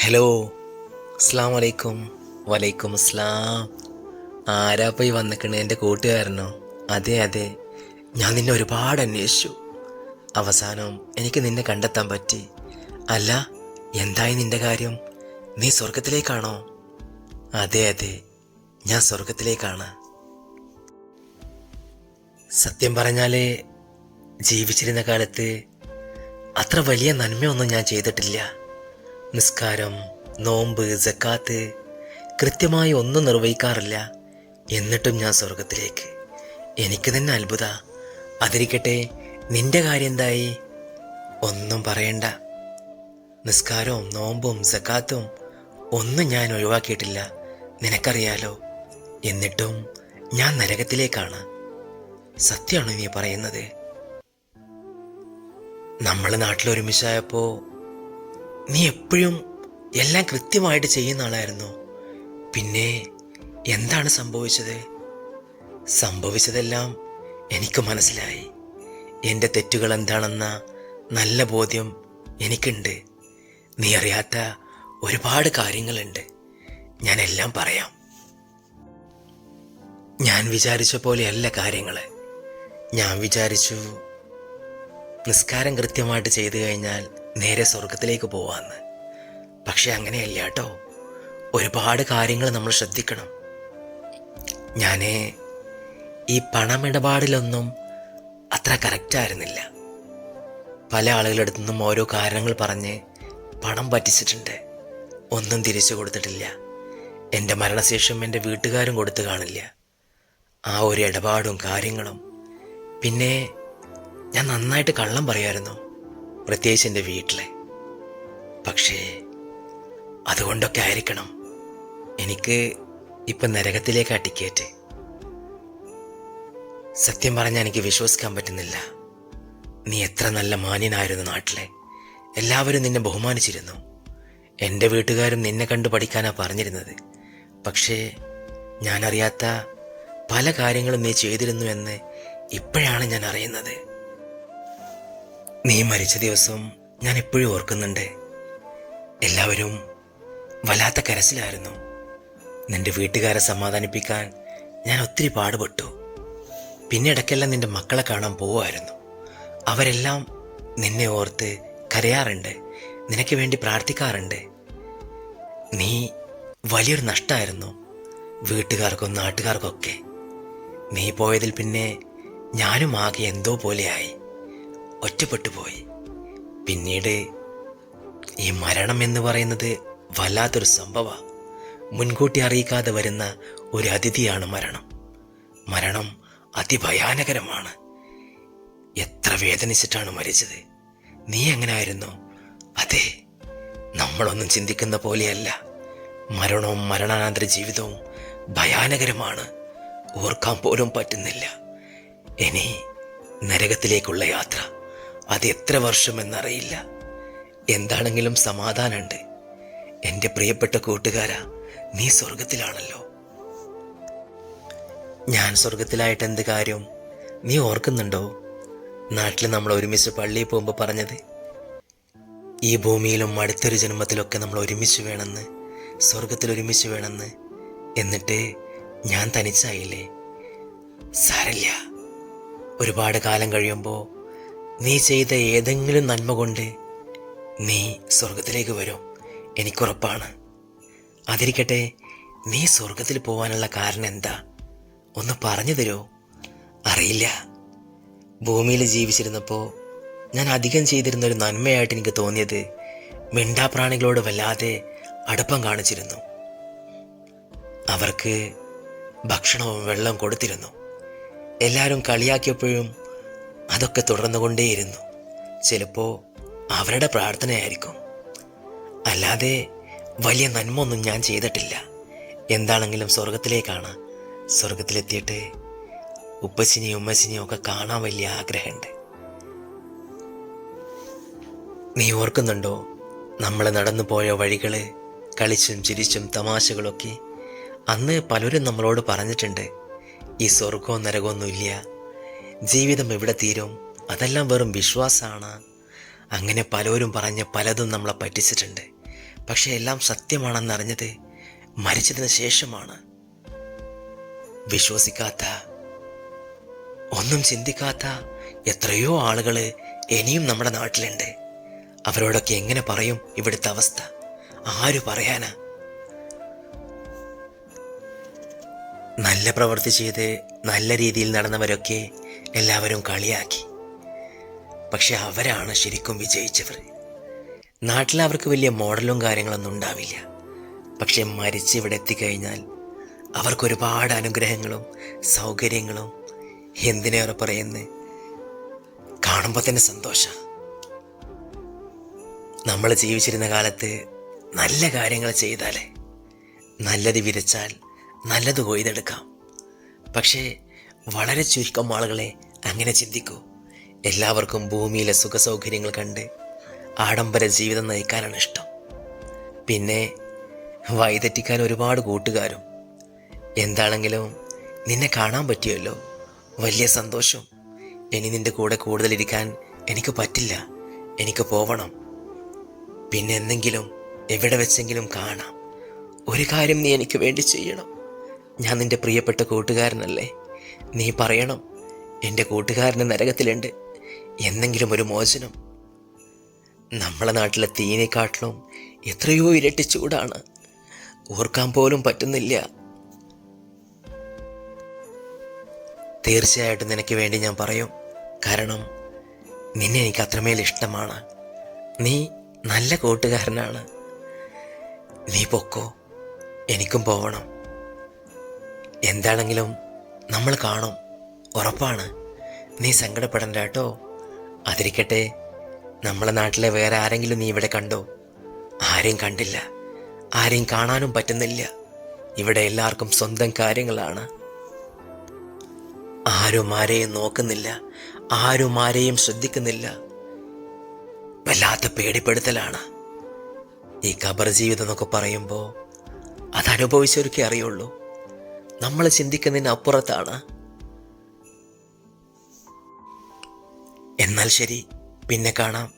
Hello അസ്സാം വലൈക്കും വലൈക്കും അസ്ലാം ആരാ പോയി വന്നിക്കണേ? എന്റെ കൂട്ടുകാരനോ? അതെ അതെ. ഞാൻ നിന്നെ ഒരുപാട് അന്വേഷിച്ചു. അവസാനം എനിക്ക് നിന്നെ കണ്ടെത്താൻ പറ്റി. അല്ല എന്തായി നിന്റെ കാര്യം? നീ സ്വർഗത്തിലേക്കാണോ അതെ അതെ. ഞാൻ സ്വർഗത്തിലേക്കാണ് സത്യം പറഞ്ഞാലേ ജീവിച്ചിരുന്ന കാലത്ത് അത്ര വലിയ നന്മയൊന്നും ഞാൻ ചെയ്തിട്ടില്ല. നിസ്കാരം നോമ്പ് ജക്കാത്ത് കൃത്യമായി ഒന്നും നിർവഹിക്കാറില്ല. എന്നിട്ടും ഞാൻ സ്വർഗത്തിലേക്ക് എനിക്ക് തന്നെ അത്ഭുത. അതിരിക്കട്ടെ നിന്റെ കാര്യം എന്തായി? ഒന്നും പറയണ്ട. നിസ്കാരവും നോമ്പും സക്കാത്തും ഒന്നും ഞാൻ ഒഴിവാക്കിയിട്ടില്ല. നിനക്കറിയാലോ എന്നിട്ടും ഞാൻ നരകത്തിലേക്കാണ്. സത്യമാണ് നീ പറയുന്നത്? നമ്മൾ നാട്ടിൽ ഒരുമിച്ചായപ്പോ നീ എപ്പോഴും എല്ലാം കൃത്യമായിട്ട് ചെയ്യുന്ന ആളായിരുന്നു. പിന്നെ എന്താണ് സംഭവിച്ചത്? സംഭവിച്ചതെല്ലാം എനിക്ക് മനസ്സിലായി. എന്റെ തെറ്റുകൾ എന്താണെന്ന നല്ല ബോധ്യം എനിക്കുണ്ട്. നീ അറിയാത്ത ഒരുപാട് കാര്യങ്ങളുണ്ട്. ഞാൻ എല്ലാം പറയാം. ഞാൻ വിചാരിച്ച പോലെയല്ല കാര്യങ്ങൾ ഞാൻ വിചാരിച്ചു നിസ്കാരം കൃത്യമായിട്ട് ചെയ്തു കഴിഞ്ഞാൽ നേരെ സ്വർഗത്തിലേക്ക് പോവാന്ന്. പക്ഷെ അങ്ങനെയല്ല കേട്ടോ. ഒരുപാട് കാര്യങ്ങൾ നമ്മൾ ശ്രദ്ധിക്കണം. ഞാൻ ഈ പണമിടപാടിലൊന്നും അത്ര കറക്റ്റായിരുന്നില്ല പല ആളുകളുടെ അടുത്തു നിന്നും ഓരോ കാരണങ്ങൾ പറഞ്ഞ് പണം പറ്റിച്ചിട്ടുണ്ട്. ഒന്നും തിരിച്ചു കൊടുത്തിട്ടില്ല. എന്റെ മരണശേഷം എന്റെ വീട്ടുകാരും കൊടുത്തു കാണില്ല. ആ ഒരു ഇടപാടും കാര്യങ്ങളും. പിന്നെ ഞാൻ നന്നായിട്ട് കള്ളം പറയായിരുന്നു. പ്രത്യേകിച്ച് എന്റെ വീട്ടിലെ. പക്ഷേ അതുകൊണ്ടൊക്കെ ആയിരിക്കണം എനിക്ക് ഇപ്പം നരകത്തിലേക്കാ ടിക്കറ്റ്. സത്യം പറഞ്ഞാൽ എനിക്ക് വിശ്വസിക്കാൻ പറ്റുന്നില്ല. നീ എത്ര നല്ല മാന്യനായിരുന്നു നാട്ടിലെ. എല്ലാവരും നിന്നെ ബഹുമാനിച്ചിരുന്നു. എന്റെ വീട്ടുകാരും നിന്നെ കണ്ടു പഠിക്കാനാ പറഞ്ഞിരുന്നത്. പക്ഷേ ഞാനറിയാത്ത പല കാര്യങ്ങളും നീ ചെയ്തിരുന്നു എന്ന് ഇപ്പോഴാണ് ഞാൻ അറിയുന്നത്. നീ മരിച്ച ദിവസം ഞാൻ എപ്പോഴും ഓർക്കുന്നുണ്ട്. എല്ലാവരും വല്ലാത്ത കരസിലായിരുന്നു നിന്റെ വീട്ടുകാരെ സമാധാനിപ്പിക്കാൻ ഞാൻ ഒത്തിരി പാടുപെട്ടു. പിന്നെ ഇടയ്ക്കെല്ലാം നിന്റെ മക്കളെ കാണാൻ പോവുമായിരുന്നു. അവരെല്ലാം നിന്നെ ഓർത്ത് കരയാറുണ്ട്. നിനക്ക് വേണ്ടി പ്രാർത്ഥിക്കാറുണ്ട്. നീ വലിയൊരു നഷ്ടമായിരുന്നു വീട്ടുകാർക്കും നാട്ടുകാർക്കൊക്കെ. നീ പോയതിൽ പിന്നെ ഞാനും ആകെ എന്തോ പോലെയായി. ഒറ്റപ്പെട്ടു പോയി. പിന്നീട് ഈ മരണം എന്ന് പറയുന്നത് വല്ലാത്തൊരു സംഭവ. മുൻകൂട്ടി അറിയിക്കാതെ വരുന്ന ഒരു അതിഥിയാണ് മരണം. മരണം അതിഭയാനകരമാണ്. എത്ര വേദനിച്ചിട്ടാണ് മരിച്ചത്? നീ എങ്ങനെ ആയിരുന്നു അതെ നമ്മളൊന്നും ചിന്തിക്കുന്ന പോലെയല്ല. മരണവും മരണാനന്തര ജീവിതവും ഭയാനകരമാണ്. ഓർക്കാൻ പോലും പറ്റുന്നില്ല. ഇനി നരകത്തിലേക്കുള്ള യാത്ര. അത് എത്ര വർഷമെന്നറിയില്ല. എന്താണെങ്കിലും സമാധാനമുണ്ട്. എന്റെ പ്രിയപ്പെട്ട കൂട്ടുകാരാ നീ സ്വർഗത്തിലാണല്ലോ ഞാൻ സ്വർഗത്തിലായിട്ട് എന്ത് കാര്യം? നീ ഓർക്കുന്നുണ്ടോ? നാട്ടിൽ നമ്മൾ ഒരുമിച്ച് പള്ളിയിൽ പോകുമ്പോൾ പറഞ്ഞത് ഈ ഭൂമിയിലും അടുത്തൊരു ജന്മത്തിലൊക്കെ നമ്മൾ ഒരുമിച്ച് വേണമെന്ന് സ്വർഗത്തിൽ ഒരുമിച്ച് വേണമെന്ന്. എന്നിട്ട് ഞാൻ തനിച്ചായില്ലേ? സാരല്ല ഒരുപാട് കാലം കഴിയുമ്പോൾ നീ ചെയ്ത ഏതെങ്കിലും നന്മ കൊണ്ട് നീ സ്വർഗത്തിലേക്ക് വരും. എനിക്കുറപ്പാണ്. അതിരിക്കട്ടെ നീ സ്വർഗത്തിൽ പോകാനുള്ള കാരണം എന്താ? ഒന്ന് പറഞ്ഞു തരുമോ അറിയില്ല. ഭൂമിയിൽ ജീവിച്ചിരുന്നപ്പോൾ ഞാൻ അധികം ചെയ്തിരുന്ന ഒരു നന്മയായിട്ട് എനിക്ക് തോന്നിയത് മിണ്ടാപ്രാണികളോട് വല്ലാതെ അടുപ്പം കാണിച്ചിരുന്നു. അവർക്ക് ഭക്ഷണവും വെള്ളം കൊടുത്തിരുന്നു. എല്ലാവരും കളിയാക്കിയപ്പോഴും അതൊക്കെ തുടർന്നുകൊണ്ടേയിരുന്നു. ചിലപ്പോൾ അവരുടെ പ്രാർത്ഥനയായിരിക്കും. അല്ലാതെ വലിയ നന്മൊന്നും ഞാൻ ചെയ്തിട്ടില്ല. എന്താണെങ്കിലും സ്വർഗത്തിലേക്കാണ് സ്വർഗത്തിലെത്തിയിട്ട് ഉപ്പച്ചിനെയും ഉമ്മച്ചിനെയും ഒക്കെ കാണാൻ വലിയ ആഗ്രഹമുണ്ട്. നീ ഓർക്കുന്നുണ്ടോ? നമ്മൾ നടന്നു പോയ വഴികൾ കളിച്ചും ചിരിച്ചും തമാശകളൊക്കെ അന്ന് പലരും നമ്മളോട് പറഞ്ഞിട്ടുണ്ട് ഈ സ്വർഗവും നരകമൊന്നുമില്ല ജീവിതം എവിടെ തീരും? അതെല്ലാം വെറും വിശ്വാസമാണ് അങ്ങനെ പലരും പറഞ്ഞ് പലതും നമ്മളെ പറ്റിച്ചിട്ടുണ്ട്. പക്ഷേ എല്ലാം സത്യമാണെന്നറിഞ്ഞത് മരിച്ചതിന് ശേഷമാണ്. വിശ്വസിക്കാത്ത ഒന്നും ചിന്തിക്കാത്ത എത്രയോ ആളുകൾ ഇനിയും നമ്മുടെ നാട്ടിലുണ്ട്. അവരോടൊക്കെ എങ്ങനെ പറയും ഇവിടുത്തെ അവസ്ഥ? ആര് പറയാനാ? നല്ല പ്രവൃത്തി ചെയ്ത് നല്ല രീതിയിൽ നടന്നവരൊക്കെ എല്ലാവരും കളിയാക്കി. പക്ഷെ അവരാണ് ശരിക്കും വിജയിച്ചവർ. നാട്ടിൽ അവർക്ക് വലിയ മോഡലും കാര്യങ്ങളൊന്നും ഉണ്ടാവില്ല. പക്ഷെ മരിച്ച് ഇവിടെ എത്തിക്കഴിഞ്ഞാൽ അവർക്ക് ഒരുപാട് അനുഗ്രഹങ്ങളും സൗകര്യങ്ങളും എന്തിനേറെ പറയുന്നത് കാണുമ്പോൾ തന്നെ സന്തോഷം. നമ്മൾ ജീവിച്ചിരുന്ന കാലത്ത് നല്ല കാര്യങ്ങൾ ചെയ്താലേ നല്ലത് വിരച്ചാൽ നല്ലത് കൊയ്തെടുക്കാം. പക്ഷേ വളരെ ചുരുക്കം ആളുകളെ അങ്ങനെ ചിന്തിക്കൂ. എല്ലാവർക്കും ഭൂമിയിലെ സുഖസൗകര്യങ്ങൾ കണ്ട് ആഡംബര ജീവിതം നയിക്കാനാണ് ഇഷ്ടം. പിന്നെ വഴിതെറ്റിക്കാൻ ഒരുപാട് കൂട്ടുകാരും. എന്താണെങ്കിലും നിന്നെ കാണാൻ പറ്റിയല്ലോ. വലിയ സന്തോഷം. ഇനി നിന്റെ കൂടെ കൂടുതലിരിക്കാൻ എനിക്ക് പറ്റില്ല. എനിക്ക് പോവണം. പിന്നെ എന്തെങ്കിലും എവിടെ വെച്ചെങ്കിലും കാണാം. ഒരു കാര്യം നീ എനിക്ക് വേണ്ടി ചെയ്യണം. ഞാൻ നിന്റെ പ്രിയപ്പെട്ട കൂട്ടുകാരനല്ലേ? നീ പറയണം എന്റെ കൂട്ടുകാരന് നരകത്തിലുണ്ട്. എന്നെങ്കിലും ഒരു മോചനം. നമ്മളെ നാട്ടിലെ തീനെക്കാട്ടിലും എത്രയോ ഇരട്ടി ചൂടാണ്. ഓർക്കാൻ പോലും പറ്റുന്നില്ല. തീർച്ചയായിട്ടും നിനക്ക് വേണ്ടി ഞാൻ പറയും. കാരണം നിന്നെ എനിക്ക് അത്രമേൽ ഇഷ്ടമാണ്. നീ നല്ല കൂട്ടുകാരനാണ്. നീ പൊക്കോ എനിക്കും പോവണം. എന്താണെങ്കിലും നമ്മൾ കാണും. ഉറപ്പാണ്. നീ സങ്കടപ്പെടണ്ട കേട്ടോ. അതിരിക്കട്ടെ. നമ്മളെ നാട്ടിലെ വേറെ ആരെങ്കിലും നീ ഇവിടെ കണ്ടോ? ആരെയും കണ്ടില്ല. ആരെയും കാണാനും പറ്റുന്നില്ല. ഇവിടെ എല്ലാവർക്കും സ്വന്തം കാര്യങ്ങളാണ്. ആരും ആരെയും നോക്കുന്നില്ല. ആരും ആരെയും ശ്രദ്ധിക്കുന്നില്ല. വല്ലാത്ത പേടിപ്പെടുത്തലാണ്. ഈ ഖബർ ജീവിതം എന്നൊക്കെ പറയുമ്പോൾ അതനുഭവിച്ചവർക്കേ അറിയുള്ളൂ. നമ്മൾ ചിന്തിക്കുന്നതിന് അപ്പുറത്താണ്. എന്നാൽ ശരി പിന്നെ കാണാം.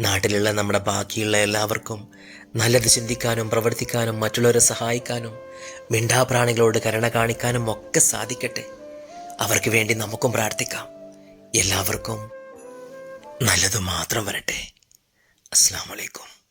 നാട്ടിലുള്ള നമ്മുടെ ബാക്കിയുള്ള എല്ലാവർക്കും നല്ലത് ചിന്തിക്കാനും പ്രവർത്തിക്കാനും മറ്റുള്ളവരെ സഹായിക്കാനും മിണ്ടാപ്രാണികളോട് കരുണ കാണിക്കാനും ഒക്കെ സാധിക്കട്ടെ. അവർക്ക് വേണ്ടി നമുക്കും പ്രാർത്ഥിക്കാം. എല്ലാവർക്കും നല്ലത് മാത്രം വരട്ടെ. അസ്സാം വലൈക്കും